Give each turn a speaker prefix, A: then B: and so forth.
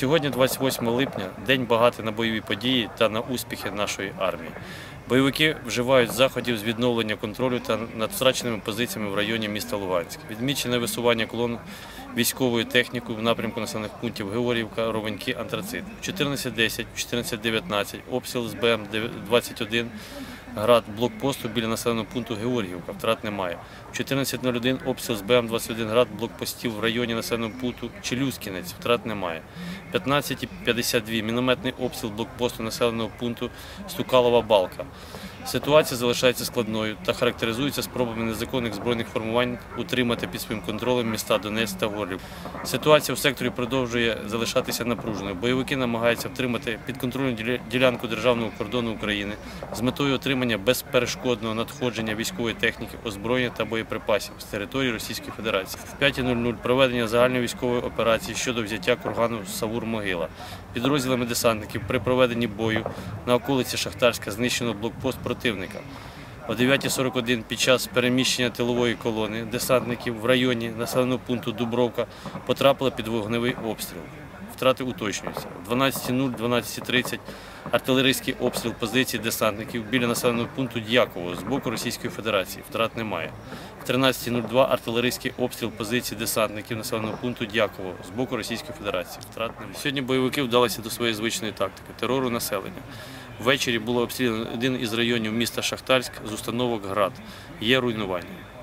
A: Сьогодні, 28 липня, день багатий на бойові події та на успіхи нашої армії. Бойовики вживають заходів з відновлення контролю та над втраченими позиціями в районі міста Луганськ. Відмічене висування колон військової техніки в напрямку населених пунктів Георгіївка, Ровеньки, Антрацит. 14.10, 14.19, обстріл з БМ-21 град блокпосту біля населеного пункту Георгіївка. Втрат немає. В 14.01 обстріл з БМ-21 град блокпостів в районі населеного пункту Челюскінець. Втрат немає. 15.52 мінометний обстріл блокпосту населеного пункту Стукалова Балка. Ситуація залишається складною та характеризується спробами незаконних збройних формувань утримати під своїм контролем міста Донецьк та Горлів. Ситуація в секторі продовжує залишатися напруженою. Бойовики намагаються втримати під контролем діля- ділянку державного кордону України з метою отримання безперешкодного надходження військової техніки, озброєння та боєприпасів з території Російської Федерації. В 5.00 проведення загальної військової операції щодо взяття кургану Савур-Могила. Підрозділами десантників при проведенні бою на околиці Шахтарська знищено блокпост противника. О 9.41 під час переміщення тилової колони десантників в районі населеного пункту Дубровка потрапили під вогневий обстріл. Втрати уточнюються. В 12.00, 12.30 артилерійський обстріл позицій десантників біля населеного пункту Дяково з боку Російської Федерації. Втрат немає. В 13.02 артилерійський обстріл позицій десантників населеного пункту Дяково з боку Російської Федерації. Втрат немає. Сьогодні бойовики вдалися до своєї звичної тактики терору населення. Ввечері було обстріляно один із районів міста Шахтарськ з установок ГРАД. Є руйнування.